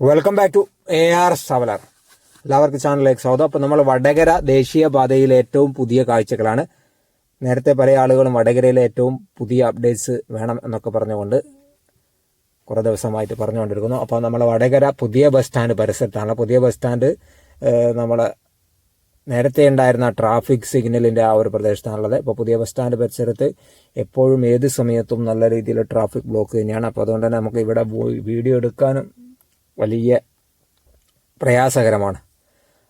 Welcome back to A R സവലർ എല്ലാവർക്കും ചാനലിലേക്ക് സ്വാഗതം. അപ്പോൾ നമ്മൾ വടകര ദേശീയപാതയിലെ ഏറ്റവും പുതിയ കാഴ്ചകളാണ്. നേരത്തെ പല ആളുകളും വടകരയിലെ ഏറ്റവും പുതിയ അപ്ഡേറ്റ്സ് വേണം എന്നൊക്കെ പറഞ്ഞുകൊണ്ട് കുറേ ദിവസമായിട്ട് പറഞ്ഞുകൊണ്ടിരിക്കുന്നു. അപ്പോൾ നമ്മൾ വടകര പുതിയ ബസ് സ്റ്റാൻഡ് പരിസരത്താണ്. പുതിയ ബസ് സ്റ്റാൻഡ് നമ്മൾ നേരത്തെ ഉണ്ടായിരുന്ന ട്രാഫിക് സിഗ്നലിന്റെ ആ ഒരു പ്രദേശത്താണുള്ളത് ഇപ്പോൾ പുതിയ ബസ് സ്റ്റാൻഡ് പരിസരത്ത് എപ്പോഴും ഏത് സമയത്തും നല്ല രീതിയിൽ ട്രാഫിക് ബ്ലോക്ക് തന്നെയാണ്. അപ്പോൾ അതുകൊണ്ട് തന്നെ നമുക്ക് ഇവിടെ വീഡിയോ എടുക്കാനും വലിയ പ്രയാസകരമാണ്.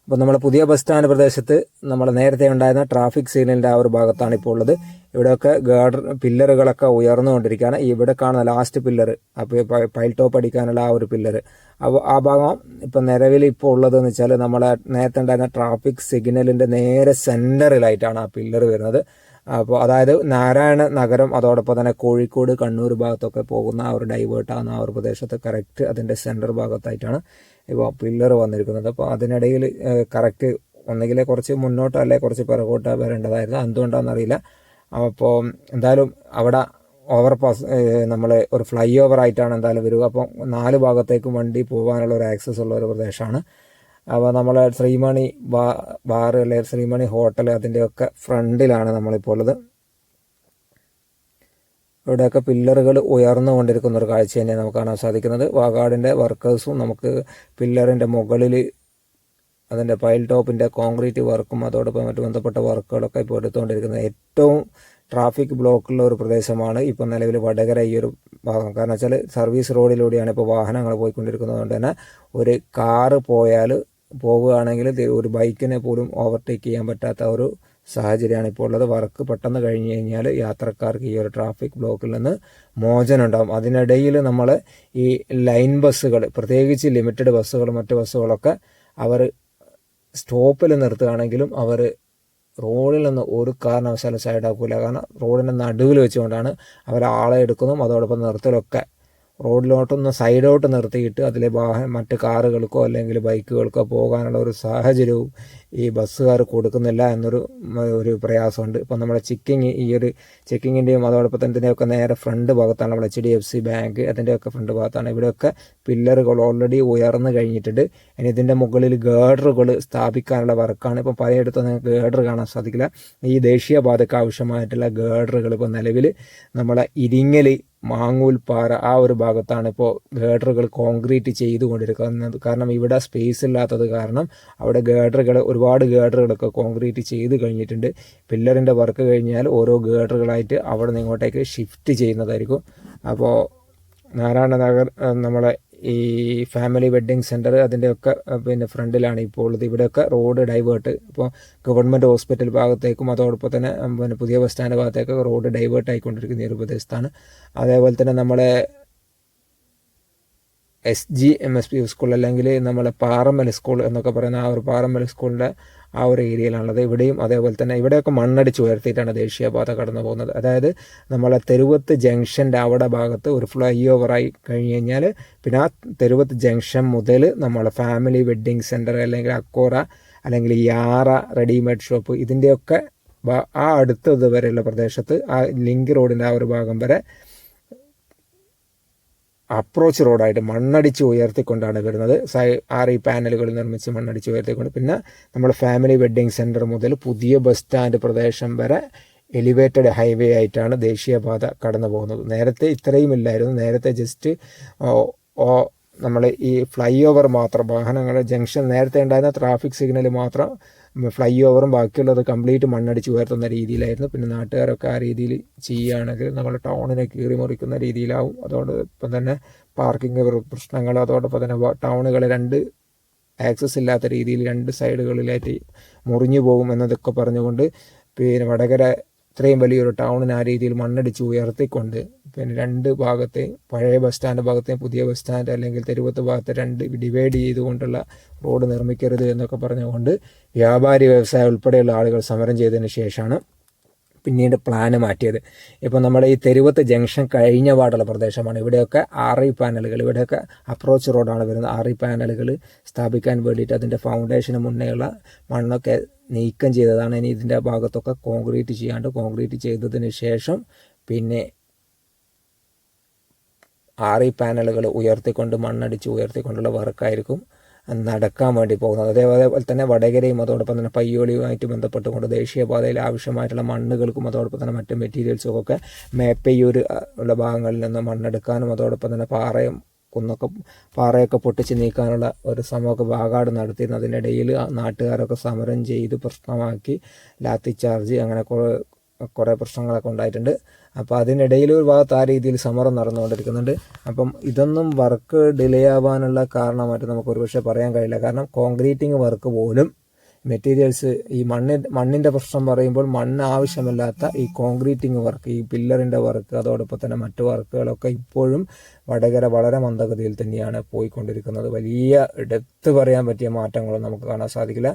അപ്പോൾ നമ്മൾ പുതിയ ബസ് സ്റ്റാൻഡ് പ്രദേശത്ത് നമ്മൾ നേരത്തെ ഉണ്ടായിരുന്ന ട്രാഫിക് സിഗ്നലിന്റെ ആ ഒരു ഭാഗത്താണ് ഇപ്പോൾ ഉള്ളത്. ഇവിടെയൊക്കെ ഗാർഡർ പില്ലറുകളൊക്കെ ഉയർന്നുകൊണ്ടിരിക്കുകയാണ്. ഇവിടെ കാണുന്ന ലാസ്റ്റ് പില്ലർ അപ്പോൾ പൈൽ ടോപ്പ് അടിക്കാനുള്ള ആ ഒരു പില്ലർ അപ്പോൾ ആ ഭാഗം ഇപ്പം നിലവിൽ ഇപ്പോൾ ഉള്ളതെന്ന് വെച്ചാൽ നമ്മൾ നേരത്തെ ഉണ്ടായിരുന്ന ട്രാഫിക് സിഗ്നലിന്റെ നേരെ സെന്ററിലായിട്ടാണ് ആ പില്ലർ വരുന്നത്. അപ്പോൾ അതായത് നാരായണ നഗരം അതോടൊപ്പം തന്നെ കോഴിക്കോട് കണ്ണൂർ ഭാഗത്തൊക്കെ പോകുന്ന ആ ഒരു ഡൈവേർട്ടാകുന്ന ആ ഒരു പ്രദേശത്ത് കറക്റ്റ് അതിന്റെ സെന്റർ ഭാഗത്തായിട്ടാണ് ഇപ്പോൾ പില്ലർ വന്നിരിക്കുന്നത്. അപ്പോൾ അതിനിടയിൽ കറക്റ്റ് ഒന്നുകിൽ കുറച്ച് മുന്നോട്ടോ അല്ലെ കുറച്ച് പിറകോട്ടോ വരേണ്ടതായിരുന്നു. എന്തുകൊണ്ടാണെന്നറിയില്ല അപ്പോൾ എന്തായാലും അവിടെ ഓവർ പാസ് നമ്മൾ ഒരു ഫ്ലൈ ഓവർ ആയിട്ടാണ് എന്തായാലും വരിക. അപ്പോൾ നാല് ഭാഗത്തേക്കും വണ്ടി പോകാനുള്ള ഒരു ആക്സസ് ഉള്ള ഒരു പ്രദേശമാണ്. അപ്പോൾ നമ്മൾ ശ്രീമണി ബാ ബാർ അല്ലെ ശ്രീമണി ഹോട്ടൽ അതിന്റെയൊക്കെ ഫ്രണ്ടിലാണ് നമ്മളിപ്പോൾ ഉള്ളത്. ഇവിടെയൊക്കെ പില്ലറുകൾ ഉയർന്നു ഉയർന്നുകൊണ്ടിരിക്കുന്ന ഒരു കാഴ്ച തന്നെ നമുക്ക് കാണാൻ സാധിക്കുന്നത്. വാഗാടിന്റെ വർക്കേഴ്സും നമുക്ക് പില്ലറിന്റെ മുകളിൽ അതിന്റെ പൈൽ ടോപ്പിന്റെ കോൺക്രീറ്റ് വർക്കും അതോടൊപ്പം മറ്റു ബന്ധപ്പെട്ട വർക്കുകളൊക്കെ ഇപ്പോൾ എടുത്തുകൊണ്ടിരിക്കുന്നത്. ഏറ്റവും ട്രാഫിക് ബ്ലോക്കുള്ള ഒരു പ്രദേശമാണ് ഇപ്പോൾ നിലവിൽ വടകര ഈ ഒരു ഭാഗം. കാരണം വെച്ചാൽ സർവീസ് റോഡിലൂടെയാണ് ഇപ്പോൾ വാഹനങ്ങൾ പോയിക്കൊണ്ടിരിക്കുന്നത്. കൊണ്ട് തന്നെ ഒരു കാറ് പോയാൽ പോവുകയാണെങ്കിൽ ഒരു ബൈക്കിനെ പോലും ഓവർടേക്ക് ചെയ്യാൻ പറ്റാത്ത ഒരു സാഹചര്യമാണ് ഇപ്പോൾ ഉള്ളത്. വർക്ക് പെട്ടെന്ന് കഴിഞ്ഞ് കഴിഞ്ഞാൽ യാത്രക്കാർക്ക് ഈ ഒരു ട്രാഫിക് ബ്ലോക്കിൽ നിന്ന് മോചനം ഉണ്ടാകും അതിനിടയിൽ നമ്മൾ ഈ ലൈൻ ബസ്സുകൾ പ്രത്യേകിച്ച് ലിമിറ്റഡ് ബസ്സുകൾ മറ്റ് ബസ്സുകളൊക്കെ അവർ സ്റ്റോപ്പിൽ നിർത്തുകയാണെങ്കിലും അവർ റോഡിൽ നിന്ന് ഒരു കാരണവശാലും സൈഡാക്കില്ല കാരണം റോഡിന്റെ നടുവിൽ വെച്ചുകൊണ്ടാണ് അവർ ആളെ എടുക്കുന്നതും അതോടൊപ്പം നിർത്തലൊക്കെ റോഡിലോട്ടൊന്ന് സൈഡോട്ട് നിർത്തിയിട്ട് അതിലെ വാഹന മറ്റ് കാറുകൾക്കോ അല്ലെങ്കിൽ ബൈക്കുകൾക്കോ പോകാനുള്ള ഒരു സാഹചര്യവും ഈ ബസ്സുകാർ കൊടുക്കുന്നില്ല എന്നൊരു ഒരു പ്രയാസമുണ്ട്. ഇപ്പം നമ്മുടെ ചെക്കിങ് ഈ ഒരു ചെക്കിങ്ങിന്റെയും അതോടൊപ്പം തന്നെ നേരെ ഫ്രണ്ട് ഭാഗത്താണ് നമ്മുടെ H D F C bank അതിന്റെയൊക്കെ ഫ്രണ്ട് ഭാഗത്താണ്. ഇവിടെയൊക്കെ പില്ലറുകൾ ഓൾറെഡി ഉയർന്നു കഴിഞ്ഞിട്ടുണ്ട്. ഇനി ഇതിന്റെ മുകളിൽ ഗേഡറുകൾ സ്ഥാപിക്കാനുള്ള വർക്കാണ്. ഇപ്പം പലയിടത്തും നിങ്ങൾക്ക് ഗേഡർ കാണാൻ സാധിക്കില്ല. ഈ ദേശീയപാതയ്ക്ക് ആവശ്യമായിട്ടുള്ള ഗേഡറുകൾ ഇപ്പോൾ നിലവിൽ നമ്മളെ ഇരിങ്ങൽ മാങ്ങൂൽപ്പാറ ആ ഒരു ഭാഗത്താണ് ഇപ്പോൾ ഗേഡറുകൾ കോൺക്രീറ്റ് ചെയ്തുകൊണ്ടിരിക്കുന്നത്. കാരണം ഇവിടെ സ്പേസ് ഇല്ലാത്തത് കാരണം അവിടെ ഗേഡറുകൾ ഒരുപാട് ഗേഡറുകളൊക്കെ കോൺക്രീറ്റ് ചെയ്ത് കഴിഞ്ഞിട്ടുണ്ട്. പില്ലറിന്റെ വർക്ക് കഴിഞ്ഞാൽ ഓരോ ഗേഡറുകളായിട്ട് അവിടെ നിന്ന് ഇങ്ങോട്ടേക്ക് ഷിഫ്റ്റ് ചെയ്യുന്നതായിരിക്കും. അപ്പോൾ നാരായണ നഗർ നമ്മളെ ഈ ഫാമിലി വെഡ്ഡിങ് സെന്റർ അതിന്റെയൊക്കെ പിന്നെ ഫ്രണ്ടിലാണ് ഇപ്പോൾ ഉള്ളത് ഇവിടെയൊക്കെ റോഡ് ഡൈവേർട്ട് ഇപ്പോൾ ഗവൺമെന്റ് ഹോസ്പിറ്റൽ ഭാഗത്തേക്കും അതോടൊപ്പം തന്നെ പിന്നെ പുതിയ ബസ് സ്റ്റാൻഡ് ഭാഗത്തേക്ക് റോഡ് ഡൈവേർട്ട് ആയിക്കൊണ്ടിരിക്കുന്ന ഒരു പ്രദേശത്താണ്. അതേപോലെ തന്നെ നമ്മളെ S G M S P school അല്ലെങ്കിൽ നമ്മളെ പാറമ്മൽ സ്കൂൾ എന്നൊക്കെ പറയുന്ന ആ ഒരു പാറമ്മൽ സ്കൂളിന്റെ ആ ഒരു ഏരിയയിലാണുള്ളത് ഇവിടെയും അതേപോലെ തന്നെ ഇവിടെയൊക്കെ മണ്ണടിച്ച് ഉയർത്തിയിട്ടാണ് ദേശീയപാത കടന്നു പോകുന്നത്. അതായത് നമ്മളെ തെരുവത്ത് ജംഗ്ഷന്റെ അവിടെ ഭാഗത്ത് ഒരു ഫ്ലൈ ഓവറായി കഴിഞ്ഞ് കഴിഞ്ഞാൽ പിന്നെ ആ തെരുവത്ത് ജംഗ്ഷൻ മുതൽ നമ്മളെ ഫാമിലി വെഡ്ഡിങ് സെന്റർ അല്ലെങ്കിൽ അക്കോറ അല്ലെങ്കിൽ യാറ റെഡിമെയ്ഡ് ഷോപ്പ് ഇതിന്റെയൊക്കെ ആ അടുത്തത് വരെയുള്ള പ്രദേശത്ത് ആ ലിങ്ക് റോഡിന്റെ ആ ഒരു ഭാഗം വരെ അപ്രോച്ച് റോഡായിട്ട് മണ്ണടിച്ച് ഉയർത്തിക്കൊണ്ടാണ് വരുന്നത്. സൈ ആർ ഈ പാനലുകൾ നിർമ്മിച്ച് മണ്ണടിച്ച് ഉയർത്തിക്കൊണ്ട്. പിന്നെ നമ്മൾ ഫാമിലി വെഡ്ഡിങ് സെന്റർ മുതൽ പുതിയ ബസ് സ്റ്റാൻഡ് പ്രദേശം വരെ എലിവേറ്റഡ് ഹൈവേ ആയിട്ടാണ് ദേശീയപാത കടന്നു പോകുന്നത്. നേരത്തെ ഇത്രയും ഇല്ലായിരുന്നു. നേരത്തെ ജസ്റ്റ് നമ്മൾ ഈ ഫ്ലൈ ഓവർ മാത്രം വാഹനങ്ങളുടെ ജംഗ്ഷൻ നേരത്തെ ഉണ്ടായിരുന്ന ട്രാഫിക് സിഗ്നൽ മാത്രം ഫ്ലൈ ഓവറും ബാക്കിയുള്ളത് കംപ്ലീറ്റ് മണ്ണടിച്ച് ഉയർത്തുന്ന രീതിയിലായിരുന്നു. പിന്നെ നാട്ടുകാരൊക്കെ ആ രീതിയിൽ ചെയ്യുകയാണെങ്കിൽ നമ്മൾ ടൗണിനെ കീറി മുറിക്കുന്ന രീതിയിലാവും. അതോട് ഇപ്പം തന്നെ പാർക്കിംഗ് പ്രശ്നങ്ങൾ അതോടൊപ്പം തന്നെ ടൗണുകൾ രണ്ട് ആക്സസ് ഇല്ലാത്ത രീതിയിൽ രണ്ട് സൈഡുകളിലായിട്ട് മുറിഞ്ഞു പോകും എന്നതൊക്കെ പറഞ്ഞുകൊണ്ട് പിന്നെ വടകര ഇത്രയും വലിയൊരു ടൗണിന് ആ രീതിയിൽ മണ്ണടിച്ച് ഉയർത്തിക്കൊണ്ട് പിന്നെ രണ്ട് ഭാഗത്തെയും പഴയ ബസ് സ്റ്റാൻഡ് ഭാഗത്തെയും പുതിയ ബസ് സ്റ്റാൻഡ് അല്ലെങ്കിൽ തെരുവത്ത് ഭാഗത്തെ രണ്ട് ഡിവൈഡ് ചെയ്തുകൊണ്ടുള്ള റോഡ് നിർമ്മിക്കരുത് എന്നൊക്കെ പറഞ്ഞുകൊണ്ട് വ്യാപാരി വ്യവസായം ഉൾപ്പെടെയുള്ള ആളുകൾ സമരം ചെയ്തതിന് ശേഷമാണ് പിന്നീട് പ്ലാന് മാറ്റിയത്. ഇപ്പോൾ നമ്മുടെ ഈ തെരുവത്ത് ജംഗ്ഷൻ കഴിഞ്ഞ പാടുള്ള പ്രദേശമാണ്. ഇവിടെയൊക്കെ ഐ പാനലുകൾ ഇവിടെയൊക്കെ അപ്രോച്ച് റോഡാണ് വരുന്നത്. ഐ പാനലുകൾ സ്ഥാപിക്കാൻ വേണ്ടിയിട്ട് അതിന്റെ ഫൗണ്ടേഷന് മുന്നേയുള്ള മണ്ണൊക്കെ നീക്കം ചെയ്തതാണ്. ഇനി ഇതിന്റെ ഭാഗത്തൊക്കെ കോൺക്രീറ്റ് ചെയ്യാണ്ട് കോൺക്രീറ്റ് ചെയ്തതിന് ശേഷം പിന്നെ ആറി പാനലുകൾ ഉയർത്തിക്കൊണ്ട് മണ്ണടിച്ച് ഉയർത്തിക്കൊണ്ടുള്ള വർക്കായിരിക്കും നടക്കാൻ വേണ്ടി പോകുന്നത്. അതേപോലെ തന്നെ വടകരയും അതോടൊപ്പം തന്നെ പയ്യോളിയുമായിട്ട് ബന്ധപ്പെട്ടുകൊണ്ട് ദേശീയപാതയിൽ ആവശ്യമായിട്ടുള്ള മണ്ണുകൾക്കും അതോടൊപ്പം തന്നെ മറ്റ് മെറ്റീരിയൽസും ഒക്കെ മേപ്പയ്യൂർ അഹ്, ഉള്ള ഭാഗങ്ങളിൽ നിന്ന് മണ്ണെടുക്കാനും അതോടൊപ്പം തന്നെ പാറയും കുന്നൊക്കെ പാറയൊക്കെ പൊട്ടിച്ച് നീക്കാനുള്ള ഒരു ശ്രമമൊക്കെ വാഗാട് നടത്തിയിരുന്നു. അതിനിടയിൽ നാട്ടുകാരൊക്കെ സമരം ചെയ്ത് പ്രശ്നമാക്കി ലാത്തി ചാർജ് അങ്ങനെ കുറേ കുറേ പ്രശ്നങ്ങളൊക്കെ ഉണ്ടായിട്ടുണ്ട്. അപ്പോൾ അതിനിടയിൽ ഒരു ഭാഗത്ത് ആ രീതിയിൽ സമരം നടന്നുകൊണ്ടിരിക്കുന്നുണ്ട്. അപ്പം ഇതൊന്നും വർക്ക് ഡിലേ ആവാനുള്ള കാരണമായിട്ട് നമുക്ക് ഒരുപക്ഷെ പറയാൻ കഴിയില്ല. കാരണം കോൺക്രീറ്റിംഗ് വർക്ക് പോലും മെറ്റീരിയൽസ് ഈ മണ്ണ് മണ്ണിന്റെ പ്രശ്നം പറയുമ്പോൾ മണ്ണ് ആവശ്യമില്ലാത്ത ഈ കോൺക്രീറ്റിംഗ് വർക്ക് ഈ പില്ലറിന്റെ വർക്ക് അതോടൊപ്പം തന്നെ മറ്റു വർക്കുകളൊക്കെ ഇപ്പോഴും വടകര വളരെ മന്ദഗതിയിൽ തന്നെയാണ് പോയിക്കൊണ്ടിരിക്കുന്നത്. വലിയ എടുത്തു പറയാൻ പറ്റിയ മാറ്റങ്ങളൊന്നും നമുക്ക് കാണാൻ സാധിക്കില്ല.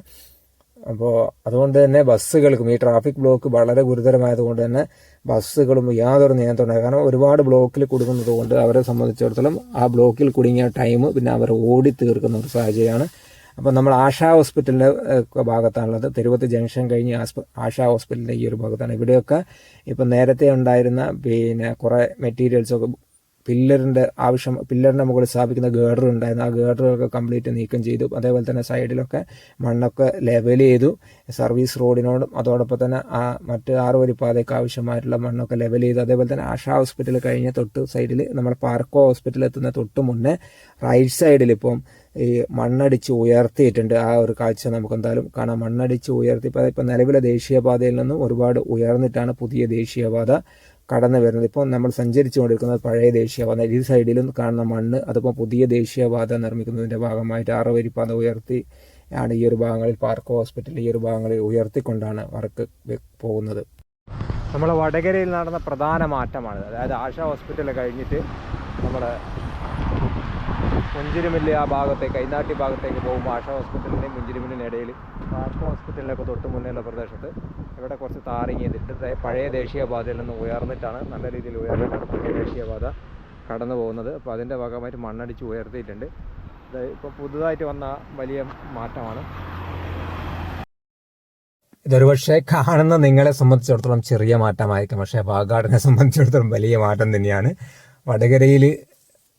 അപ്പോൾ അതുകൊണ്ട് തന്നെ ബസ്സുകൾക്കും ഈ ട്രാഫിക് ബ്ലോക്ക് വളരെ ഗുരുതരമായതുകൊണ്ട് തന്നെ ബസ്സുകളും യാതൊരു നിയന്ത്രണം കാരണം ഒരുപാട് ബ്ലോക്കിൽ കുടുങ്ങുന്നത് കൊണ്ട് അവരെ സംബന്ധിച്ചിടത്തോളം ആ ബ്ലോക്കിൽ കുടുങ്ങിയ ടൈം പിന്നെ അവർ ഓടി തീർക്കുന്ന ഒരു സാഹചര്യമാണ്. അപ്പോൾ നമ്മൾ ആശാ ഹോസ്പിറ്റലിന്റെ ഭാഗത്താണുള്ളത്. തെരുവത്ത് ജംഗ്ഷൻ കഴിഞ്ഞ് ആശാ ഹോസ്പിറ്റലിന്റെ ഈ ഒരു ഭാഗത്താണ്. ഇവിടെയൊക്കെ ഇപ്പം നേരത്തെ ഉണ്ടായിരുന്ന പിന്നെ കുറേ മെറ്റീരിയൽസൊക്കെ പില്ലറിന്റെ ആവശ്യം പില്ലറിന്റെ മുകളിൽ സ്ഥാപിക്കുന്ന ഗേഡർ ഉണ്ടായിരുന്നു. ആ ഗേഡറൊക്കെ കംപ്ലീറ്റ് നീക്കം ചെയ്തു. അതേപോലെ തന്നെ സൈഡിലൊക്കെ മണ്ണൊക്കെ ലെവൽ ചെയ്തു. സർവീസ് റോഡിനോടും അതോടൊപ്പം തന്നെ ആ മറ്റ് ആറ് വരി പാതയ്ക്ക് ആവശ്യമായിട്ടുള്ള മണ്ണൊക്കെ ലെവൽ ചെയ്തു. അതേപോലെ തന്നെ ആഷ ഹോസ്പിറ്റൽ കഴിഞ്ഞ തൊട്ട് സൈഡിൽ നമ്മൾ പാർക്കോ ഹോസ്പിറ്റലിൽ എത്തുന്ന തൊട്ട് മുന്നേ റൈറ്റ് സൈഡിൽ ഇപ്പം ഈ മണ്ണടിച്ച് ഉയർത്തിയിട്ടുണ്ട്. ആ ഒരു കാഴ്ച നമുക്ക് എന്തായാലും കാണാം. മണ്ണടിച്ച് ഉയർത്തി ഇപ്പം നിലവിലെ ദേശീയപാതയിൽ നിന്നും ഒരുപാട് ഉയർന്നിട്ടാണ് പുതിയ ദേശീയപാത കടന്നു വരുന്നത്. ഇപ്പോൾ നമ്മൾ സഞ്ചരിച്ചു കൊണ്ടിരിക്കുന്നത് പഴയ ദേശീയപാത ഈ സൈഡിലും കാണുന്ന മണ്ണ് അതിപ്പോൾ പുതിയ ദേശീയപാത നിർമ്മിക്കുന്നതിന്റെ ഭാഗമായിട്ട് ആറ് വരിപ്പാത ഉയർത്തി ആണ് ഈ ഒരു ഭാഗങ്ങളിൽ പാർക്ക് ഹോസ്പിറ്റൽ ഈ ഒരു ഭാഗങ്ങളിൽ ഉയർത്തിക്കൊണ്ടാണ് വർക്ക് പോകുന്നത്. നമ്മൾ വടകരയിൽ നടന്ന പ്രധാന മാറ്റമാണ് അതായത് ആശ ഹോസ്പിറ്റൽ കഴിഞ്ഞിട്ട് നമ്മൾ മുഞ്ചിരിമില്ല് ആ ഭാഗത്തേക്ക് കൈനാട്ടി ഭാഗത്തേക്ക് പോകുമ്പോൾ ആശ ഹോസ്പിറ്റലിന്റെയും മുഞ്ചിരിമില്ലിന്റെ ഇടയിൽ പാർക്ക് ഹോസ്പിറ്റലിനൊക്കെ തൊട്ട് മുന്നേയുള്ള പ്രദേശത്ത് ഇവിടെ കുറച്ച് താറിങ് ചെയ്തിട്ട് പഴയ ദേശീയപാതയിൽ നിന്ന് ഉയർന്നിട്ടാണ് നല്ല രീതിയിൽ ഉയർന്നിട്ടാണ് പഴയ ദേശീയപാത കടന്നു പോകുന്നത്. അപ്പോൾ അതിന്റെ ഭാഗമായിട്ട് മണ്ണടിച്ച് ഉയർത്തിയിട്ടുണ്ട്. ഇപ്പോൾ പുതുതായിട്ട് വന്ന വലിയ മാറ്റമാണ്. ഇതൊരു പക്ഷേ കാണുന്ന നിങ്ങളെ സംബന്ധിച്ചിടത്തോളം ചെറിയ മാറ്റമായിരിക്കും. പക്ഷേ വാഗാടിനെ സംബന്ധിച്ചിടത്തോളം വലിയ മാറ്റം തന്നെയാണ്. വടകരയിൽ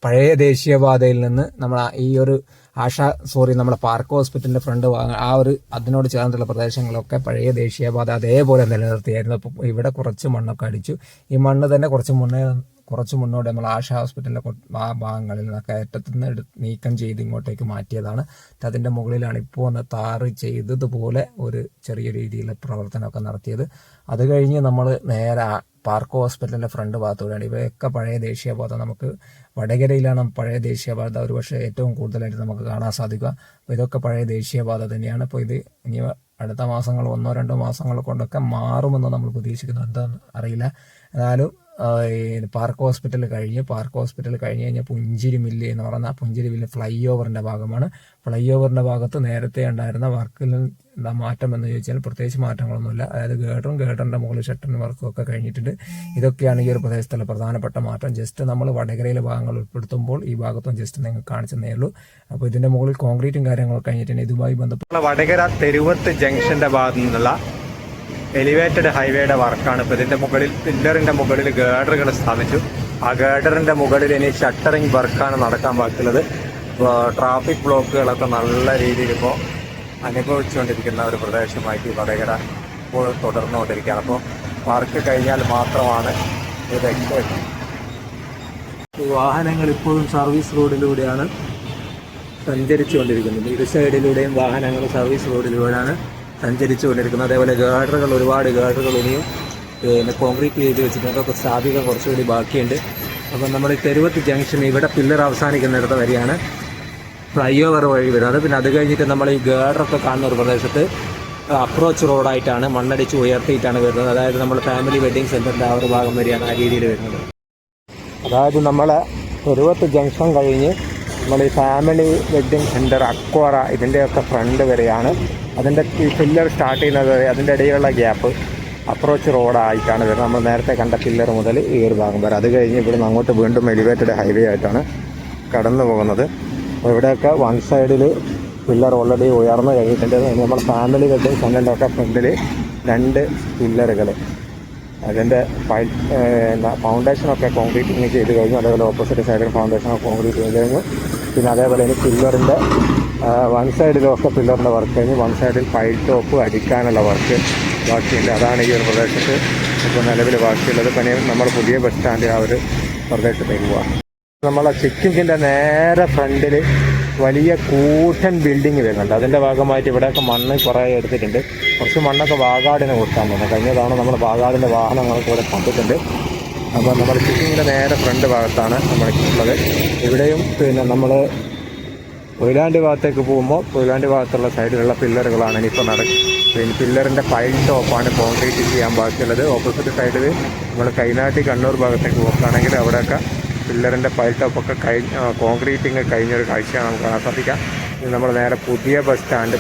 പഴയ ദേശീയപാതയിൽ നിന്ന് നമ്മൾ ഈ ഒരു ആശ സോറി നമ്മുടെ പാർക്ക് ഹോസ്പിറ്റലിന്റെ ഫ്രണ്ട് ആ ഒരു അതിനോട് ചേർന്നുള്ള പ്രദേശങ്ങളൊക്കെ പഴയ ദേശീയപാത അതേപോലെ നിലനിർത്തിയായിരുന്നു. അപ്പോൾ ഇവിടെ കുറച്ച് മണ്ണൊക്കെ അടിച്ചു. ഈ മണ്ണ് തന്നെ കുറച്ച് മുന്നേ കുറച്ച് മുന്നോട്ട് നമ്മൾ ആശ ഹോസ്പിറ്റലിലെ ആ ഭാഗങ്ങളിൽ നിന്നൊക്കെ അറ്റത്തുനിന്ന് എടു നീക്കം ചെയ്ത് ഇങ്ങോട്ടേക്ക് മാറ്റിയതാണ്. അതിന്റെ മുകളിലാണ് ഇപ്പോൾ ഒന്ന് താറ് ചെയ്തതുപോലെ ഒരു ചെറിയ രീതിയിലുള്ള പ്രവർത്തനമൊക്കെ നടത്തിയത്. അത് കഴിഞ്ഞ് നമ്മൾ നേരെ പാർക്ക് ഹോസ്പിറ്റലിന്റെ ഫ്രണ്ട് ഭാഗത്തൂടെയാണ്. ഇവയൊക്കെ പഴയ ദേശീയപാത നമുക്ക് വടകരയിലാണ് പഴയ ദേശീയപാത. ഒരു പക്ഷേ ഏറ്റവും കൂടുതലായിട്ട് നമുക്ക് കാണാൻ സാധിക്കുക. അപ്പോൾ ഇതൊക്കെ പഴയ ദേശീയപാത തന്നെയാണ്. അപ്പോൾ ഇത് ഇനി അടുത്ത മാസങ്ങൾ ഒന്നോ രണ്ടോ മാസങ്ങൾ കൊണ്ടൊക്കെ മാറുമെന്ന് നമ്മൾ പ്രതീക്ഷിക്കുന്നു. എന്താണെന്ന് അറിയില്ല. എന്നാലും പാർക്ക് ഹോസ്പിറ്റൽ കഴിഞ്ഞ് പാർക്ക് ഹോസ്പിറ്റൽ കഴിഞ്ഞ് കഴിഞ്ഞാൽ പുഞ്ചിരി മില്ല് എന്ന് പറയുന്ന ആ പുഞ്ചിരി മില്ല് ഫ്ലൈ ഓവറിന്റെ ഭാഗമാണ്. ഫ്ലൈ ഓവറിന്റെ ഭാഗത്ത് നേരത്തെ ഉണ്ടായിരുന്ന വർക്കിൽ എന്താ മാറ്റം എന്ന് ചോദിച്ചാൽ പ്രത്യേകിച്ച് മാറ്റങ്ങളൊന്നുമില്ല. അതായത് ഗേഡറും ഗേഡറിന്റെ മുകളിൽ ഷട്ടറിന് വർക്കും ഒക്കെ കഴിഞ്ഞിട്ടുണ്ട്. ഇതൊക്കെയാണ് ഈ ഒരു പ്രദേശത്തുള്ള പ്രധാനപ്പെട്ട മാറ്റം. ജസ്റ്റ് നമ്മൾ വടകരയിലെ ഭാഗങ്ങൾ ഉൾപ്പെടുത്തുമ്പോൾ ഈ ഭാഗത്തും ജസ്റ്റ് നിങ്ങൾ കാണിച്ചതേ ഉള്ളൂ. അപ്പോൾ ഇതിന്റെ മുകളിൽ കോൺക്രീറ്റും കാര്യങ്ങളൊക്കെ കഴിഞ്ഞിട്ടുണ്ട് ഇതുമായി ബന്ധപ്പെട്ട വടകര തെരുവത്ത് ജംഗ്ഷന്റെ ഭാഗത്തു നിന്നുള്ള എലിവേറ്റഡ് ഹൈവേയുടെ വർക്കാണ്. ഇപ്പോൾ ഇതിന്റെ മുകളിൽ പില്ലറിന്റെ മുകളിൽ ഗേഡറുകൾ സ്ഥാപിച്ചു. ആ ഗേഡറിന്റെ മുകളിൽ ഇനി ഷട്ടറിങ് വർക്കാണ് നടക്കാൻ ബാക്കിയുള്ളത് ട്രാഫിക് ബ്ലോക്കുകളൊക്കെ നല്ല രീതിയിൽ ഇപ്പോൾ അനുഭവിച്ചുകൊണ്ടിരിക്കുന്ന ഒരു പ്രദേശമായിട്ട് വടകര ഇപ്പോൾ തുടർന്നുകൊണ്ടിരിക്കുകയാണ്. അപ്പോൾ വർക്ക് കഴിഞ്ഞാൽ മാത്രമാണ് ഇത് എക്സ്പെക്ട് വാഹനങ്ങൾ ഇപ്പോഴും സർവീസ് റോഡിലൂടെയാണ് സഞ്ചരിച്ചുകൊണ്ടിരിക്കുന്നത്. ഇരു സൈഡിലൂടെയും വാഹനങ്ങൾ സർവീസ് റോഡിലൂടെയാണ് സഞ്ചരിച്ചുകൊണ്ടിരിക്കുന്നത് അതേപോലെ ഗാർഡറുകൾ ഒരുപാട് ഗാർഡറുകൾ ഇനിയും പിന്നെ കോൺക്രീറ്റ് ചെയ്ത് വെച്ചിട്ടുണ്ട്. അതൊക്കെ സ്ഥാപിക്കാൻ കുറച്ചുകൂടി ബാക്കിയുണ്ട്. അപ്പം നമ്മൾ ഈ തെരുവത്ത് ജംഗ്ഷൻ ഇവിടെ പില്ലർ അവസാനിക്കുന്നിടത്ത് വരെയാണ് ഫ്ലൈ ഓവർ വഴി വരുന്നത്. പിന്നെ അത് കഴിഞ്ഞിട്ട് നമ്മൾ ഈ ഗാർഡറൊക്കെ കാണുന്ന ഒരു പ്രദേശത്ത് അപ്രോച്ച് റോഡായിട്ടാണ് മണ്ണടിച്ച് ഉയർത്തിയിട്ടാണ് വരുന്നത്. അതായത് നമ്മൾ ഫാമിലി വെഡ്ഡിങ് സെന്ററിന്റെ ആ ഒരു ഭാഗം വരെയാണ് ആ രീതിയിൽ വരുന്നത്. അതായത് നമ്മൾ തെരുവത്ത് ജംഗ്ഷൻ കഴിഞ്ഞ് നമ്മൾ ഈ ഫാമിലി വെഡ്ഡിങ് സെന്റർ അക്വാറ ഇതിന്റെയൊക്കെ ഫ്രണ്ട് വരെയാണ് അതിന്റെ ഈ പില്ലർ സ്റ്റാർട്ട് ചെയ്യുന്നത് അതിന്റെ ഇടയിലുള്ള ഗ്യാപ്പ് അപ്രോച്ച് റോഡായിട്ടാണ് വരുന്നത്. നമ്മൾ നേരത്തെ കണ്ട പില്ലർ മുതൽ ഈ ഒരു ഭാഗം വരെ. അത് കഴിഞ്ഞ് ഇവിടുന്ന് അങ്ങോട്ട് വീണ്ടും എലിവേറ്റഡ് ഹൈവേ ആയിട്ടാണ് കടന്നു പോകുന്നത്. അപ്പോൾ ഇവിടെയൊക്കെ വൺ സൈഡിൽ പില്ലർ ഓൾറെഡി ഉയർന്നു കഴിഞ്ഞിട്ടുണ്ട്. നമ്മൾ ഫാമിലി വെഡ്ഡിങ് സെന്ററിന്റെ ഒക്കെ ഫ്രണ്ടിൽ രണ്ട് പില്ലറുകൾ അതിന്റെ ഫൗണ്ടേഷനൊക്കെ കോൺക്രീറ്റിങ് ചെയ്ത് കഴിഞ്ഞു. അതേപോലെ ഓപ്പോസിറ്റ് സൈഡിൽ ഫൗണ്ടേഷനൊക്കെ കോൺക്രീറ്റ് ചെയ്ത് കഴിഞ്ഞു. പിന്നെ അതേപോലെ ഇനി പില്ലറിന്റെ വൺ സൈഡിലൊക്കെ പില്ലറിന്റെ വർക്ക് കഴിഞ്ഞ് വൺ സൈഡിൽ പൈൽ ടോപ്പ് അടിക്കാനുള്ള വർക്ക് ബാക്കിയുണ്ട്. അതാണ് ഈ ഒരു പ്രദേശത്ത് ഇപ്പോൾ നിലവിൽ ബാക്കിയുള്ളത്. പനി നമ്മൾ പുതിയ ബസ് സ്റ്റാൻഡ് ആ ഒരു പ്രദേശത്തേക്ക് പോകാം നമ്മളെ ചിക്കിങ്ങിന്റെ നേരെ ഫ്രണ്ടിൽ വലിയ കൂട്ടൻ ബിൽഡിംഗ് വരുന്നുണ്ട്. അതിന്റെ ഭാഗമായിട്ട് ഇവിടെയൊക്കെ മണ്ണ് കുറേ എടുത്തിട്ടുണ്ട്. കുറച്ച് മണ്ണൊക്കെ വാഗാടിന് കൊടുക്കാൻ തന്നെ കഴിഞ്ഞ തവണ നമ്മൾ വാഗാടിന്റെ വാഹനങ്ങളൊക്കെ ഇവിടെ കണ്ടിട്ടുണ്ട് അപ്പോൾ നമ്മൾ ചിക്കിങ്ങിന്റെ നേരെ ഫ്രണ്ട് ഭാഗത്താണ് നമ്മൾ ഉള്ളത്. ഇവിടെയും പിന്നെ നമ്മൾ കൊയിലാണ്ടി ഭാഗത്തേക്ക് പോകുമ്പോൾ കൊയിലാണ്ടി ഭാഗത്തുള്ള സൈഡിലുള്ള പില്ലറുകളാണ് ഇനിയിപ്പോൾ നട പിന്നെ പില്ലറിന്റെ പൈൽ ടോപ്പാണ് കോൺക്രീറ്റ് ചെയ്യാൻ ബാക്കിയുള്ളത്. ഓപ്പോസിറ്റ് സൈഡിൽ നമ്മൾ കൈനാട്ടി കണ്ണൂർ ഭാഗത്തേക്ക് നോക്കുകയാണെങ്കിൽ അവിടെയൊക്കെ പില്ലറിന്റെ പൈൽ ടോപ്പൊക്കെ കഴിഞ്ഞ് കോൺക്രീറ്റിങ് കഴിഞ്ഞൊരു കാഴ്ചയാണ് നമുക്ക് ഇത് നമ്മൾ നേരെ പുതിയ ബസ് സ്റ്റാൻഡ്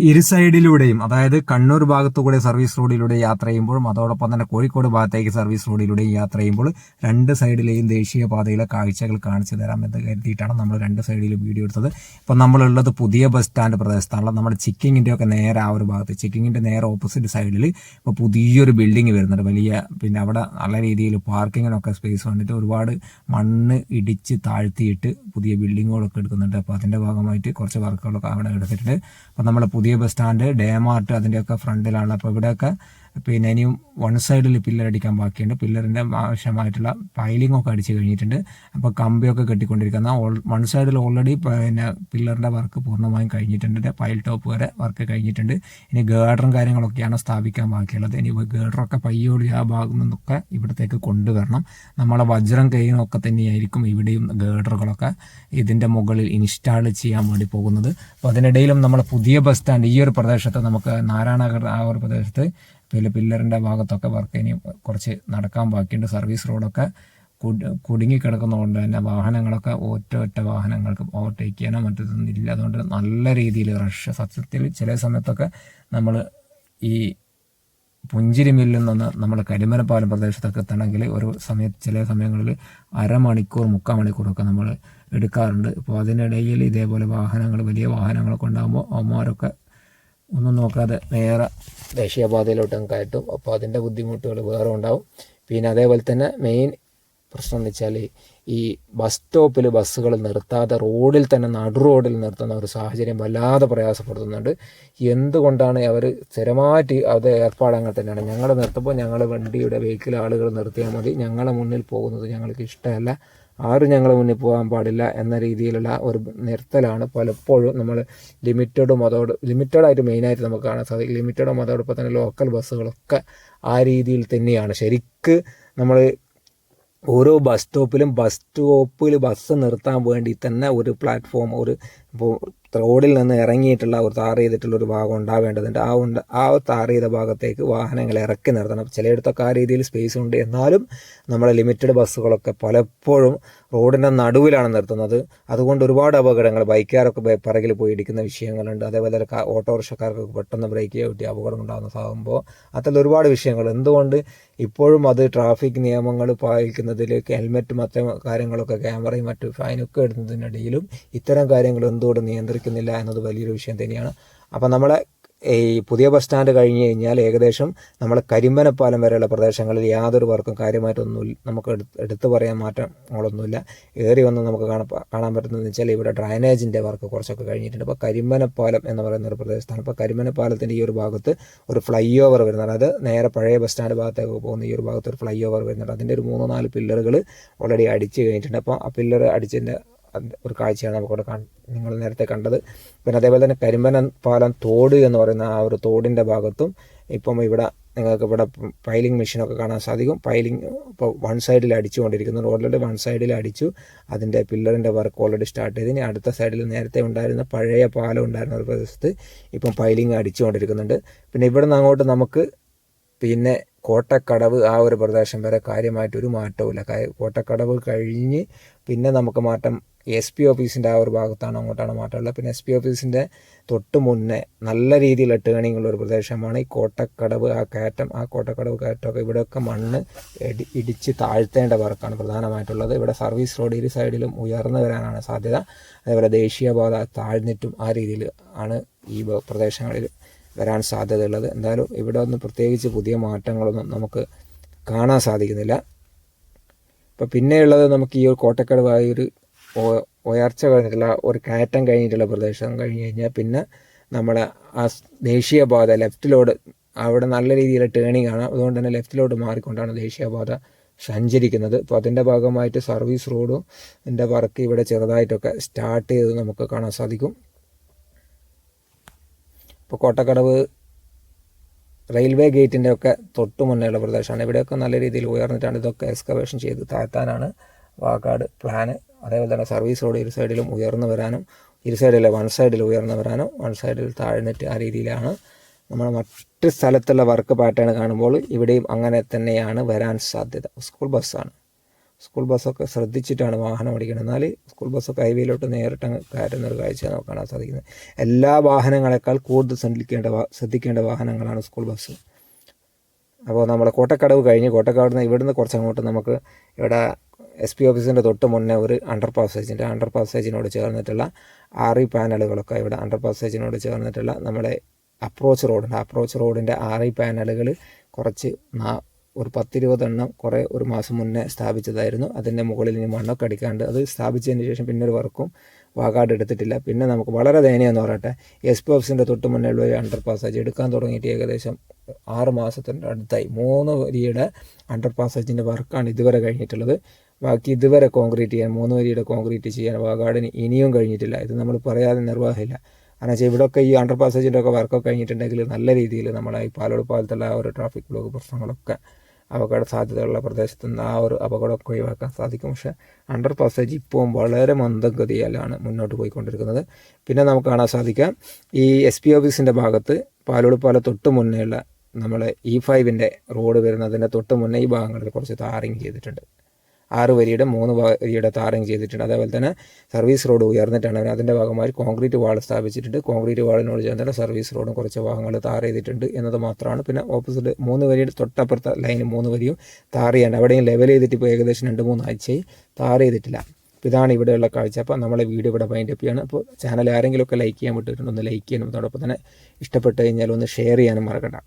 ഇരു സൈഡിലൂടെയും അതായത് കണ്ണൂർ ഭാഗത്തുകൂടെ സർവീസ് റോഡിലൂടെ യാത്ര ചെയ്യുമ്പോഴും അതോടൊപ്പം തന്നെ കോഴിക്കോട് ഭാഗത്തേക്ക് സർവീസ് റോഡിലൂടെയും യാത്ര ചെയ്യുമ്പോൾ രണ്ട് സൈഡിലെയും ദേശീയപാതയിലെ കാഴ്ചകൾ കാണിച്ചു തരാം എന്ന് കരുതിയിട്ടാണ് നമ്മൾ രണ്ട് സൈഡിലും വീഡിയോ എടുത്തത്. ഇപ്പം നമ്മളുള്ളത് പുതിയ ബസ് സ്റ്റാൻഡ് പ്രദേശത്താണല്ലോ. നമ്മുടെ ചിക്കിങ്ങിന്റെ ഒക്കെ നേരെ ആ ഒരു ഭാഗത്ത് ചിക്കിങ്ങിന്റെ നേരെ ഓപ്പോസിറ്റ് സൈഡിൽ ഇപ്പോൾ പുതിയൊരു ബിൽഡിംഗ് വരുന്നുണ്ട്. വലിയ പിന്നെ അവിടെ നല്ല രീതിയിൽ പാർക്കിങ്ങിനൊക്കെ സ്പേസ് വന്നിട്ട് ഒരുപാട് മണ്ണ് ഇടിച്ച് താഴ്ത്തിയിട്ട് പുതിയ ബിൽഡിങ്ങുകളൊക്കെ എടുക്കുന്നുണ്ട്. അപ്പോൾ അതിന്റെ ഭാഗമായിട്ട് കുറച്ച് വർക്കുകളൊക്കെ അവിടെ എടുത്തിട്ടുണ്ട്. അപ്പോൾ നമ്മൾ പുതിയ ബസ് സ്റ്റാൻഡ് ഡേമാർട്ട് അതിന്റെയൊക്കെ ഫ്രണ്ടിലാണ്. അപ്പോൾ ഇവിടെയൊക്കെ പിന്നെ ഇനിയും വൺ സൈഡിൽ പില്ലർ അടിക്കാൻ ബാക്കിയുണ്ട്. പില്ലറിന്റെ ആവശ്യമായിട്ടുള്ള പൈലിംഗ് ഒക്കെ അടിച്ച് കഴിഞ്ഞിട്ടുണ്ട്. അപ്പോൾ കമ്പിയൊക്കെ കെട്ടിക്കൊണ്ടിരിക്കുന്ന വൺ സൈഡിൽ ഓൾറെഡി പിന്നെ പില്ലറിന്റെ വർക്ക് പൂർണമായും കഴിഞ്ഞിട്ടുണ്ട്. പൈൽ ടോപ്പ് വരെ വർക്ക് കഴിഞ്ഞിട്ടുണ്ട്. ഇനി ഗേഡറും കാര്യങ്ങളൊക്കെയാണ് സ്ഥാപിക്കാൻ ബാക്കിയുള്ളത്. ഇനി ഗേഡറൊക്കെ പയ്യോടി ആ ഭാഗത്തു നിന്നൊക്കെ ഇവിടത്തേക്ക് കൊണ്ടുവരണം. നമ്മളെ വജ്രം കൈനൊക്കെ തന്നെയായിരിക്കും ഇവിടെയും ഗേഡറുകളൊക്കെ ഇതിന്റെ മുകളിൽ ഇൻസ്റ്റാൾ ചെയ്യാൻ വേണ്ടി പോകുന്നത്. അപ്പോൾ അതിനിടയിലും നമ്മുടെ പുതിയ ബസ് സ്റ്റാൻഡ് ഈ ഒരു പ്രദേശത്ത് നമുക്ക് നാരായണഗർ ആ ഒരു പ്രദേശത്ത് പിന്നെ പില്ലറിന്റെ ഭാഗത്തൊക്കെ വർക്ക് ഇനി കുറച്ച് നടക്കാൻ ബാക്കിയുണ്ട്. സർവീസ് റോഡൊക്കെ കുടുങ്ങിക്കിടക്കുന്നതുകൊണ്ട് തന്നെ വാഹനങ്ങളൊക്കെ ഒറ്റ ഒറ്റ വാഹനങ്ങൾക്ക് ഓവർടേക്ക് ചെയ്യാനോ മറ്റൊന്നും ഇല്ല. അതുകൊണ്ട് നല്ല രീതിയിൽ റഷ് സത്യത്തിൽ ചില സമയത്തൊക്കെ നമ്മൾ ഈ പുഞ്ചിരി മില്ലിൽ നിന്ന് നമ്മൾ കരിമലപ്പാലം പ്രദേശത്തൊക്കെ എത്തണമെങ്കിൽ ഒരു സമയത്ത് ചില സമയങ്ങളിൽ അരമണിക്കൂർ മുക്കാൽ മണിക്കൂറൊക്കെ നമ്മൾ എടുക്കാറുണ്ട്. അപ്പോൾ അതിനിടയിൽ ഇതേപോലെ വാഹനങ്ങൾ വലിയ വാഹനങ്ങളൊക്കെ ഉണ്ടാകുമ്പോൾ അവന്മാരൊക്കെ ഒന്നും നോക്കാതെ നേരെ ദേശീയപാതയിലോട്ട് കയറ്റും. അപ്പോൾ അതിന്റെ ബുദ്ധിമുട്ടുകൾ വേറെ ഉണ്ടാവും. പിന്നെ അതേപോലെ തന്നെ മെയിൻ പ്രശ്നം എന്ന് വെച്ചാൽ ഈ ബസ് സ്റ്റോപ്പിൽ ബസ്സുകൾ നിർത്താതെ റോഡിൽ തന്നെ നടു റോഡിൽ നിർത്തുന്ന ഒരു സാഹചര്യം വല്ലാതെ പ്രയാസപ്പെടുത്തുന്നുണ്ട്. എന്തുകൊണ്ടാണ് അവർ സ്ഥിരമായിട്ട് അത് ഏർപ്പാട് അങ്ങനെ തന്നെയാണ്? ഞങ്ങൾ നിർത്തുമ്പോൾ ഞങ്ങളുടെ വണ്ടിയുടെ വെഹിക്കിൾ ആളുകൾ നിർത്തിയാൽ മതി. ഞങ്ങളുടെ മുന്നിൽ പോകുന്നത് ഞങ്ങൾക്ക് ഇഷ്ടമല്ല. ആരും ഞങ്ങളെ മുന്നിൽ പോകാൻ പാടില്ല എന്ന രീതിയിലുള്ള ഒരു നിർത്തലാണ് പലപ്പോഴും നമ്മൾ ലിമിറ്റഡും അതോട് ലിമിറ്റഡായിട്ട് മെയിനായിട്ട് നമുക്ക് കാണാൻ സാധിക്കും. ലിമിറ്റഡും അതോടൊപ്പം തന്നെ ലോക്കൽ ബസ്സുകളൊക്കെ ആ രീതിയിൽ തന്നെയാണ്. ശരിക്ക് നമ്മൾ ഓരോ ബസ് സ്റ്റോപ്പിലും ബസ് സ്റ്റോപ്പിൽ ബസ് നിർത്താൻ വേണ്ടി തന്നെ ഒരു പ്ലാറ്റ്ഫോം ഒരു ഇപ്പോൾ റോഡിൽ നിന്ന് ഇറങ്ങിയിട്ടുള്ള ഒരു താർ ചെയ്തിട്ടുള്ള ഒരു ഭാഗം ഉണ്ടാവേണ്ടതുണ്ട്. ആ ഉണ്ട് ആ താർ ചെയ്ത ഭാഗത്തേക്ക് വാഹനങ്ങൾ ഇറക്കി നിർത്തണം. ചിലയിടത്തൊക്കെ ആ രീതിയിൽ സ്പേസ് ഉണ്ട്. എന്നാലും നമ്മുടെ ലിമിറ്റഡ് ബസ്സുകളൊക്കെ പലപ്പോഴും റോഡിന്റെ നടുവിലാണ് നിർത്തുന്നത്. അതുകൊണ്ട് ഒരുപാട് അപകടങ്ങൾ ബൈക്കുകാരൊക്കെ പിറകിൽ പോയി ഇടിക്കുന്ന വിഷയങ്ങളുണ്ട്. അതേപോലെ ഓട്ടോറിക്ഷക്കാർക്കൊക്കെ പെട്ടെന്ന് ബ്രേക്ക് കിട്ടി അപകടം ഉണ്ടാകുന്ന സംഭവം. അത്തരം ഒരുപാട് വിഷയങ്ങൾ. എന്തുകൊണ്ട് ഇപ്പോഴും അത് ട്രാഫിക് നിയമങ്ങൾ പാലിക്കുന്നതിൽ ഹെൽമെറ്റ് മറ്റു കാര്യങ്ങളൊക്കെ ക്യാമറയും മറ്റു ഫൈനൊക്കെ ഇടുന്നതിനിടയിലും ഇത്തരം കാര്യങ്ങൾ എന്തുകൊണ്ട് നിയന്ത്രിക്കുന്നില്ല എന്നത് വലിയൊരു വിഷയം തന്നെയാണ്. അപ്പം നമ്മളെ ഈ പുതിയ ബസ് സ്റ്റാൻഡ് കഴിഞ്ഞ് കഴിഞ്ഞാൽ ഏകദേശം നമ്മൾ കരിമ്പനപ്പാലം വരെയുള്ള പ്രദേശങ്ങളിൽ യാതൊരു വർക്കും കാര്യമായിട്ടൊന്നും നമുക്ക് എടുത്തു പറയാൻ മാറ്റങ്ങളൊന്നുമില്ല ഏറി വന്ന് നമുക്ക് കാണാൻ പറ്റുന്നതെന്ന് വെച്ചാൽ ഇവിടെ ഡ്രൈനേജിന്റെ വർക്ക് കുറച്ചൊക്കെ കഴിഞ്ഞിട്ടുണ്ട്. അപ്പോൾ കരിമ്പനപ്പാലം എന്ന് പറയുന്ന ഒരു പ്രദേശത്താണ്. അപ്പോൾ കരിമ്പനപ്പാലത്തിന്റെ ഈ ഒരു ഭാഗത്ത് ഒരു ഫ്ലൈ ഓവർ വരുന്നുണ്ട്. അത് നേരെ പഴയ ബസ് സ്റ്റാൻഡ് ഭാഗത്തേക്ക് പോകുന്ന ഈ ഒരു ഭാഗത്ത് ഒരു ഫ്ലൈ ഓവർ വരുന്നുണ്ട്. അതിന്റെ ഒരു മൂന്നോ നാല് പില്ലറുകൾ ഓൾറെഡി അടിച്ച് കഴിഞ്ഞിട്ടുണ്ട്. അപ്പോൾ ആ പില്ലർ അടിച്ചതിന്റെ ഒരു കാഴ്ചയാണ് നമുക്കിവിടെ നിങ്ങൾ നേരത്തെ കണ്ടത്. പിന്നെ അതേപോലെ തന്നെ കരിമ്പന പാലം തോട് എന്ന് പറയുന്ന ആ ഒരു തോടിന്റെ ഭാഗത്തും ഇപ്പം ഇവിടെ നിങ്ങൾക്ക് ഇവിടെ പൈലിംഗ് മെഷീനൊക്കെ കാണാൻ സാധിക്കും. പൈലിംഗ് ഇപ്പോൾ വൺ സൈഡിൽ അടിച്ചുകൊണ്ടിരിക്കുന്നു. ഓൾറെഡി വൺ സൈഡിൽ അടിച്ചു. അതിന്റെ പില്ലറിന്റെ വർക്ക് ഓൾറെഡി സ്റ്റാർട്ട് ചെയ്ത്. ഇനി അടുത്ത സൈഡിൽ നേരത്തെ ഉണ്ടായിരുന്ന പഴയ പാലം ഉണ്ടായിരുന്ന ഒരു പ്രദേശത്ത് ഇപ്പം പൈലിംഗ് അടിച്ചുകൊണ്ടിരിക്കുന്നുണ്ട്. പിന്നെ ഇവിടെ നിന്ന് അങ്ങോട്ട് നമുക്ക് പിന്നെ കോട്ടക്കടവ് ആ ഒരു പ്രദേശം വരെ കാര്യമായിട്ടൊരു മാറ്റവുമില്ല. കോട്ടക്കടവ് കഴിഞ്ഞ് പിന്നെ നമുക്ക് മാറ്റം എസ് പി ഓഫീസിന്റെ ആ ഒരു ഭാഗത്താണ് അങ്ങോട്ടാണ് മാറ്റമുള്ളത്. പിന്നെ എസ് പി ഓഫീസിന്റെ തൊട്ട് മുന്നേ നല്ല രീതിയിലുള്ള ടേണിംഗ് ഉള്ള ഒരു പ്രദേശമാണ് ഈ കോട്ടക്കടവ് ആ കയറ്റം ആ കോട്ടക്കടവ് കയറ്റമൊക്കെ ഇവിടെയൊക്കെ മണ്ണ് ഇടി ഇടിച്ച് താഴ്ത്തേണ്ട വർക്കാണ് പ്രധാനമായിട്ടുള്ളത്. ഇവിടെ സർവീസ് റോഡ് ഇരു സൈഡിലും ഉയർന്നു വരാനാണ് സാധ്യത. അതേപോലെ ദേശീയപാത താഴ്ന്നിട്ടും ആ രീതിയിൽ ആണ് ഈ പ്രദേശങ്ങളിൽ വരാൻ സാധ്യതയുള്ളത്. എന്തായാലും ഇവിടെ ഒന്നും പ്രത്യേകിച്ച് പുതിയ മാറ്റങ്ങളൊന്നും നമുക്ക് കാണാൻ സാധിക്കുന്നില്ല. അപ്പോൾ പിന്നെയുള്ളത് നമുക്ക് ഈ ഒരു കോട്ടക്കടവായ ഒരു ഉയർച്ച കഴിഞ്ഞിട്ടുള്ള ഒരു കയറ്റം കഴിഞ്ഞിട്ടുള്ള പ്രദേശം കഴിഞ്ഞ് കഴിഞ്ഞാൽ പിന്നെ നമ്മുടെ ആ ദേശീയപാത ലെഫ്റ്റിലോട്ട് അവിടെ നല്ല രീതിയിൽ ടേണിംഗ് ആണ്. അതുകൊണ്ട് തന്നെ ലെഫ്റ്റിലോട്ട് മാറിക്കൊണ്ടാണ് ദേശീയപാത സഞ്ചരിക്കുന്നത്. അപ്പോൾ അതിന്റെ ഭാഗമായിട്ട് സർവീസ് റോഡും എന്റെ വർക്ക് ഇവിടെ ചെറുതായിട്ടൊക്കെ സ്റ്റാർട്ട് ചെയ്ത് നമുക്ക് കാണാൻ സാധിക്കും. ഇപ്പോൾ കോട്ടക്കടവ് റെയിൽവേ ഗേറ്റിന്റെ ഒക്കെ തൊട്ട് മുന്നേയുള്ള പ്രദേശമാണ്. ഇവിടെയൊക്കെ നല്ല രീതിയിൽ ഉയർന്നിട്ടാണ് ഇതൊക്കെ എക്സ്കവേഷൻ ചെയ്ത് താഴ്ത്താനാണ് വാക്കാട് പ്ലാന് അതേപോലെ തന്നെ സർവീസ് റോഡ് ഇരു സൈഡിലും ഉയർന്നു വരാനും ഇരു സൈഡിലെ വൺ സൈഡിൽ ഉയർന്നു വരാനും വൺ സൈഡിൽ താഴ്ന്നിട്ട് ആ രീതിയിലാണ് നമ്മൾ മറ്റ് സ്ഥലത്തുള്ള വർക്ക് പാറ്റേൺ കാണുമ്പോൾ ഇവിടെയും അങ്ങനെ തന്നെയാണ് വരാൻ സാധ്യത. സ്കൂൾ ബസ്സാണ്. സ്കൂൾ ബസ്സൊക്കെ ശ്രദ്ധിച്ചിട്ടാണ് വാഹനം ഓടിക്കുന്നത്. എന്നാൽ സ്കൂൾ ബസ്സൊക്കെ ഹൈവേയിലോട്ട് നേരിട്ട് അങ്ങ് കയറ്റുന്ന ഒരു കാഴ്ച നമുക്ക് കാണാൻ സാധിക്കുന്നത്. എല്ലാ വാഹനങ്ങളെക്കാൾ കൂടുതൽ ശ്രദ്ധിക്കേണ്ട ശ്രദ്ധിക്കേണ്ട വാഹനങ്ങളാണ് സ്കൂൾ ബസ് അപ്പോൾ നമ്മൾ കോട്ടക്കടവ് കഴിഞ്ഞ് കോട്ടക്കടവ് നിന്ന് ഇവിടുന്ന് കുറച്ചങ്ങോട്ട് നമുക്ക് ഇവിടെ എസ് പി ഓഫീസിന്റെ തൊട്ട് മുന്നേ ഒരു അണ്ടർ പാസേജിന്റെ അണ്ടർ പാസേജിനോട് ചേർന്നിട്ടുള്ള ആറി പാനലുകളൊക്കെ ഇവിടെ അണ്ടർ പാസേജിനോട് ചേർന്നിട്ടുള്ള നമ്മുടെ അപ്രോച്ച് റോഡുണ്ട് അപ്രോച്ച് റോഡിന്റെ ആറി പാനലുകൾ കുറച്ച് നാ ഒരു പത്തിരുപതെണ്ണം കുറേ ഒരു മാസം മുന്നേ സ്ഥാപിച്ചതായിരുന്നു. അതിന്റെ മുകളിൽ ഇനി മണ്ണൊക്കെ അടിക്കാണ്ട് അത് സ്ഥാപിച്ചതിന് ശേഷം പിന്നെ ഒരു വർക്കും വാഗാട് എടുത്തിട്ടില്ല. പിന്നെ നമുക്ക് വളരെ ദയനീയമെന്ന് പറയട്ടെ എസ് പി ഓഫീസിന്റെ തൊട്ട് മുന്നേ ഉള്ള ഒരു അണ്ടർ പാസേജ് എടുക്കാൻ തുടങ്ങിയിട്ട് ഏകദേശം ആറ് മാസത്തിന്റെ അടുത്തായി. മൂന്ന് വരിയുടെ അണ്ടർ പാസേജിന്റെ വർക്കാണ് ഇതുവരെ കഴിഞ്ഞിട്ടുള്ളത്. ബാക്കി ഇതുവരെ കോൺക്രീറ്റ് ചെയ്യാൻ മൂന്ന് വരിയുടെ കോൺക്രീറ്റ് ചെയ്യാൻ വാഗാടിന് ഇനിയും കഴിഞ്ഞിട്ടില്ല. ഇത് നമ്മൾ പറയാതെ നിർവാഹമില്ല. കാരണം വെച്ചാൽ ഇവിടെയൊക്കെ ഈ അണ്ടർ പാസേജിന്റെ ഒക്കെ വർക്കൊക്കെ കഴിഞ്ഞിട്ടുണ്ടെങ്കിൽ നല്ല രീതിയിൽ നമ്മളെ ഈ പാലോട് പാലത്തുള്ള ആ ഒരു ട്രാഫിക് ബ്ലോക്ക് പ്രശ്നങ്ങളൊക്കെ അപകട സാധ്യതയുള്ള പ്രദേശത്തു നിന്ന് ആ ഒരു അപകടമൊക്കെ ഒഴിവാക്കാൻ സാധിക്കും. പക്ഷേ അണ്ടർ പാസേജ് ഇപ്പോഴും വളരെ മന്ദഗതിയിലാണ് മുന്നോട്ട് പോയിക്കൊണ്ടിരിക്കുന്നത്. പിന്നെ നമുക്ക് കാണാൻ സാധിക്കാം ഈ എസ് പി ഓഫീസിന്റെ ഭാഗത്ത് പാലോട് പാല തൊട്ട് മുന്നേയുള്ള നമ്മളെ ഇ ഫൈവിന്റെ റോഡ് വരുന്നതിന്റെ തൊട്ട് മുന്നേ ഈ ഭാഗങ്ങളിൽ കുറച്ച് താറിങ് ചെയ്തിട്ടുണ്ട്. ആറ് വരിയുടെ മൂന്ന് വരിയുടെ താറിങ് ചെയ്തിട്ടുണ്ട്. അതേപോലെ തന്നെ സർവീസ് റോഡ് ഉയർന്നിട്ടാണ് അവർ അതിന്റെ ഭാഗമായി കോൺക്രീറ്റ് വാൾ സ്ഥാപിച്ചിട്ടുണ്ട്. കോൺക്രീറ്റ് വാളിനോട് ചേർന്നിട്ട് സർവീസ് റോഡും കുറച്ച് ഭാഗങ്ങൾ താർ ചെയ്തിട്ടുണ്ട് എന്നത് മാത്രമാണ്. പിന്നെ ഓപ്പോസിറ്റ് മൂന്ന് വരിയുടെ തൊട്ടപ്പുറത്തെ ലൈൻ മൂന്ന് വരിയും താർ ചെയ്യാണ്ട് അവിടെയും ലെവൽ ചെയ്തിട്ട് ഇപ്പോൾ ഏകദേശം രണ്ട് മൂന്ന് ആഴ്ചയായി താർ ചെയ്തിട്ടില്ല. അപ്പോൾ ഇതാണ് ഇവിടെയുള്ള കാഴ്ച. അപ്പോൾ നമ്മളെ വീഡിയോ ഇവിടെ മൈൻഡ് അപ്പ് ചെയ്യാണ്. അപ്പോൾ ചാനൽ ആരെങ്കിലുമൊക്കെ ലൈക്ക് ചെയ്യാൻ വിട്ടിട്ടുണ്ട് ഒന്ന് ലൈക്ക് ചെയ്യണം. അതോടൊപ്പം തന്നെ ഇഷ്ടപ്പെട്ട് കഴിഞ്ഞാൽ ഒന്ന് ഷെയർ ചെയ്യാനും മറക്കണ്ട.